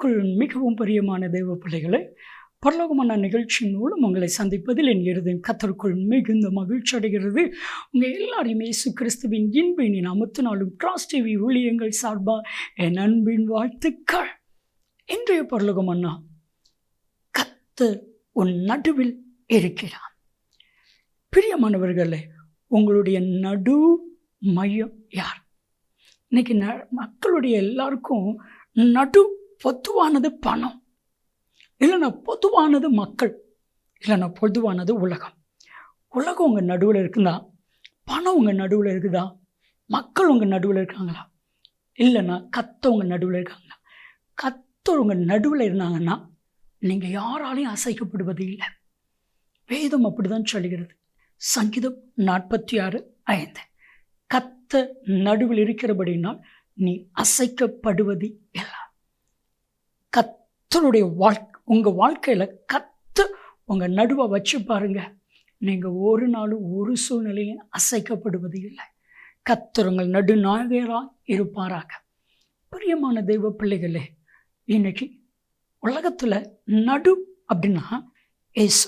கிறிஸ்துவுக்குள் மிகவும் பிரியமான தெய்வ பிள்ளைகளை பரலோகமான நிகழ்ச்சியின் மூலம் உங்களை சந்திப்பதில் என் இருதயம் கத்தருக்குள் மிகுந்த மகிழ்ச்சி அடைகிறது. உங்கள் எல்லாரையும் இயேசு கிறிஸ்துவின் இன்பின் அமுத்து நாளும் கிராஸ் டிவி ஊழியங்கள் சார்பாக என் அன்பின் வாழ்த்துக்கள். இன்றைய பரலோகம் அண்ணா கத்தர் உன் நடுவில் இருக்கிறான் பிரியமானவர்களே உங்களுடைய நடு மையம் யார்? இன்னைக்கு ந மக்களுடைய எல்லாருக்கும் நடு பொதுவானது பணம். இல்லைன்னா பொதுவானது மக்கள். இல்லைன்னா பொதுவானது உலகம். உலகம் உங்கள் நடுவில் இருக்குதா? பணம் உங்கள் நடுவில் இருக்குதா? மக்கள் உங்கள் நடுவில் இருக்காங்களா? இல்லைன்னா கத்த உங்கள் நடுவில் இருக்காங்களா? கத்தர் உங்கள் நடுவில் இருந்தாங்கன்னா நீங்கள் யாராலையும் அசைக்கப்படுவது இல்லை. வேதம் அப்படிதான் சொல்கிறது சங்கீதம் நாற்பத்தி ஆறு ஐந்து. கத்த நடுவில் இருக்கிறபடினால் நீ அசைக்கப்படுவது இல்லை. கத்தருடைய வாழ் உங்கள் வாழ்க்கையில் கத்து உங்கள் நடுவை வச்சு பாருங்கள் நீங்கள் ஒரு நாளும் ஒரு சூழ்நிலையும் அசைக்கப்படுவது இல்லை. கத்தர் நடு நடுநாயகராக இருப்பாராக. பிரியமான தெய்வ பிள்ளைகளே இன்னைக்கு உலகத்தில் நடு அப்படின்னா ஏசு.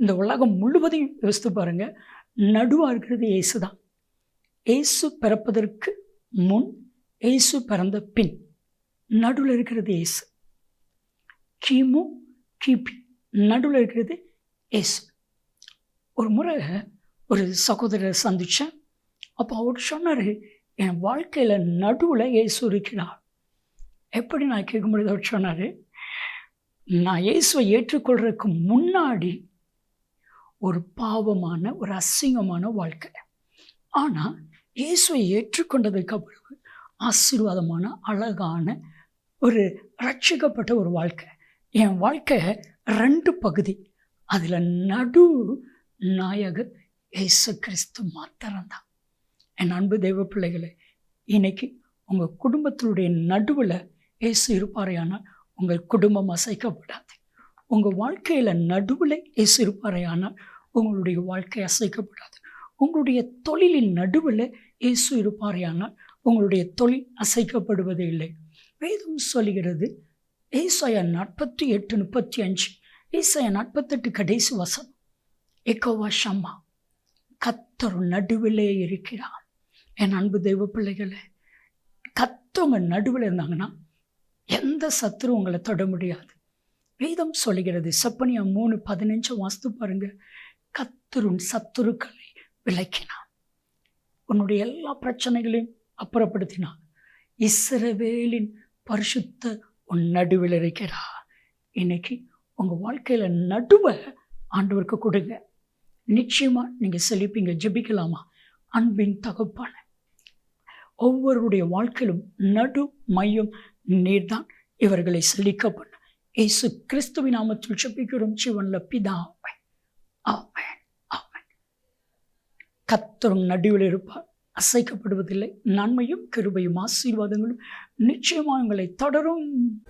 இந்த உலகம் முழுவதையும் யோசித்து பாருங்கள் நடுவாக இருக்கிறது ஏசு தான் ஏசு பிறப்பதற்கு முன் ஏசு பிறந்த பின் நடுவில் இருக்கிறது ஏசு. கிமு கிபி நடுவில் இருக்கிறது எஸ். ஒரு முறை ஒரு சகோதரரை சந்தித்தேன் அப்போ அவர் சொன்னார் என் வாழ்க்கையில் நடுவில் இயேசு இருக்கிறார். எப்படி நான் கேட்க முடியுது அவர் சொன்னார் நான் இயேசுவை ஏற்றுக்கொள்றதுக்கு முன்னாடி ஒரு பாவமான ஒரு அசிங்கமான வாழ்க்கை. ஆனால் இயேசுவை ஏற்றுக்கொண்டதுக்கு அப்புறம் ஆசீர்வாதமான அழகான ஒரு ரட்சிக்கப்பட்ட ஒரு வாழ்க்கை. என் வாழ்க்கை ரெண்டு பகுதி. அதில் நடு நாயகர் இயேசு கிறிஸ்து மாத்திரம்தான். என் அன்பு தெய்வ பிள்ளைகளே இன்னைக்கு உங்கள் குடும்பத்தினுடைய நடுவில் இயேசு இருப்பாரையானால் உங்கள் குடும்பம் அசைக்கப்படாது. உங்கள் வாழ்க்கையில் நடுவில் இயேசு இருப்பாரையானால் உங்களுடைய வாழ்க்கை அசைக்கப்படாது. உங்களுடைய தொழிலின் நடுவில் இயேசு இருப்பாரையானால் உங்களுடைய தொழில் அசைக்கப்படுவது இல்லை வேதம் சொல்கிறது ஏசாயா நாற்பத்தி எட்டு முப்பத்தி அஞ்சு. ஏசாயா நாற்பத்தெட்டு கடைசி வசம் எக்கோவா ஷம்மா கத்தர் நடுவிலே இருக்கிறார். என் அன்பு தெய்வ பிள்ளைகளை கத்தவங்க நடுவில் இருந்தாங்கன்னா எந்த சத்துரு உங்களை தொட முடியாது. வேதம் சொல்லுகிறது செப்பனியா மூணு பதினஞ்சு வாஸ்து பாருங்க. கத்தருன் சத்துருக்களை விளக்கினான் உன்னுடைய எல்லா பிரச்சனைகளையும் அப்புறப்படுத்தினான் இஸ்ரவேலின் பரிசுத்த உன் நடுவில் இருக்கிறா. இன்னைக்கு உங்கள் வாழ்க்கையில் நடுவை ஆண்டவருக்கு கொடுங்க. நிச்சயமாக நீங்கள் செழிப்பீங்க ஜெபிக்கலாமா? அன்பின் தகப்பான ஒவ்வொருடைய வாழ்க்கையிலும் நடு மையம் நீர்தான் இவர்களை செழிக்க பண்ண இயேசு கிறிஸ்துவின் நாமத்தில் ஜெபிக்கிறோம் ஜீவன்ல பிதாவை. ஆமென் ஆமென். கத்தரும் நடுவில் இருப்பார். அசைக்கப்படுவதில்லை. நன்மையும் கிருபையும் ஆசீர்வாதங்களும் நிச்சயமாக உங்களை தொடரும்.